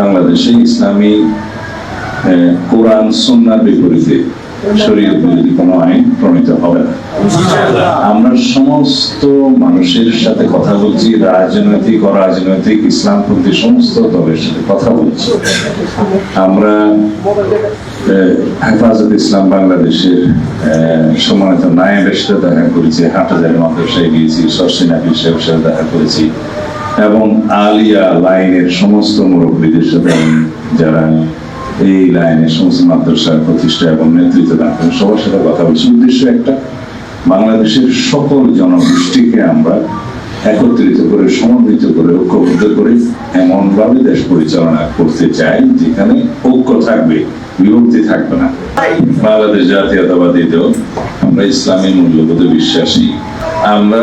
বাংলাদেশে ইসলামী কোরআন সুন্নার বিপরীতে শরীয়ত বিরোধী কোনো আইন প্রণীত হবে না। আমরা সমস্ত মানুষের সাথে কথা বলছি রাজনৈতিক অরাজনৈতিক ইসলামপন্থী সমস্ত দলের সাথে কথা বলছি। আমরা হেফাজত ইসলাম বাংলাদেশের সম্মানিত নায়েবের সাথে দেখা করেছি হাটাজারি মাদ্রাসায় গিয়েছি সরসিনা সাহেবের সাথে দেখা করেছি। এবং আলিয়া লাইনের সমস্ত মুরব্বীদের সাথে যারা এই লাইনের সমস্ত মাদ্রাসার প্রতিষ্ঠা এবং নেতৃত্ব দান করেন, সবার সাথে কথা বলছি। উদ্দেশ্য একটা, বাংলাদেশের সকল জনগোষ্ঠীকে আমরা একত্রিত করে, সমন্বিত করে, ঐক্যবদ্ধ করে এমন ভাবে দেশ পরিচালনা করতে চাই, যেখানে ঐক্য থাকবে, বিভক্তি থাকবে না। বাংলাদেশ জাতীয়তাবাদী দল আমরা ইসলামী মূল্যবোধে বিশ্বাসী। আমরা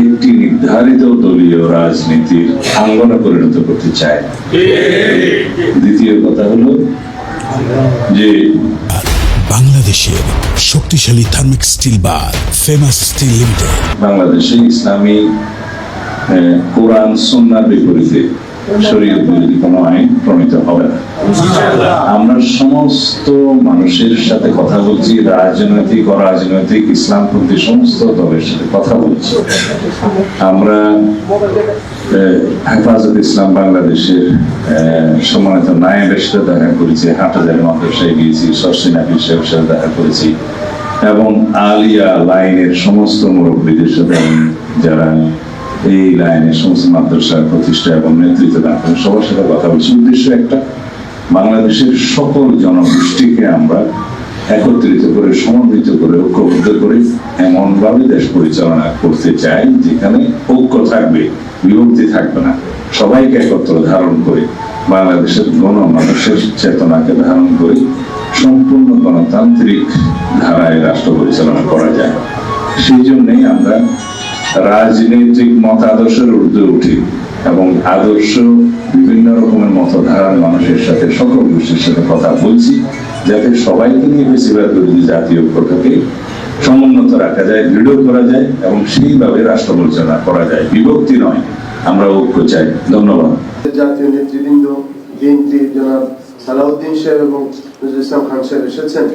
একটি নির্ধারিত দলীয় রাজনীতির আঙ্গনে পরিণত করতে চায়। দ্বিতীয় কথা হলো যে বাংলাদেশের শক্তিশালী থার্মিক স্টিল বা ফেমাস স্টিল লিমিটেড। বাংলাদেশে ইসলামী কোরআন সন্ন্যার বিপরীতে রাজনৈতিক, অরাজনৈতিক ইসলামপন্থী সমস্ত দলের সাথে কথা বলছি। আমরা হেফাজত ইসলাম বাংলাদেশের সম্মানিত নায়েবের সাথে দেখা করেছি হাটাজারি মাদ্রাসায় গিয়েছি, সরসিনা সাহেবের সাথে দেখা করেছি, এবং আলিয়া লাইনের সমস্ত মুরব্বীদের সাথে যারা এই লাইনের সমস্ত মাদ্রাসার প্রতিষ্ঠা এবং নেতৃত্ব দান করেন সবার সাথে কথা বলছি। উদ্দেশ্য একটা, বাংলাদেশের সকল জনগোষ্ঠীকে আমরা একত্রিত করে, সমন্বিত করে, ঐক্যবদ্ধ করে এমন ভাবে দেশ পরিচালনা করতে চাই যেখানে ঐক্য থাকবে, বিভক্তি থাকবে না। সবাইকে একত্র ধারণ করে, বাংলাদেশের গণ মানুষের চেতনাকে ধারণ করে সম্পূর্ণ গণতান্ত্রিক ধারায় রাষ্ট্র পরিচালনা করা যায়। সেই জন্যই আমরা রাজনৈতিক মতাদর্শের ঊর্ধ্বে উঠি এবং আদর্শ বিভিন্ন রকমের মতধারার মানুষের সাথে, সকল গোষ্ঠীর সাথে কথা বলছি, যাতে সবাইকে নিয়ে বেশিরভাগ বিরোধী জাতীয় ঐক্যটাকে সমুন্নত রাখা যায়, দৃঢ় করা যায় এবং সেইভাবে রাষ্ট্র পরিচালনা করা যায়। বিভক্তি নয়, আমরা ঐক্য চাই। ধন্যবাদ। জাতীয় নেতৃবৃন্দ, বিএনপি জনাব সালাউদ্দিন সাহেব এবং নজরুল ইসলাম খান সাহেব এসেছেন।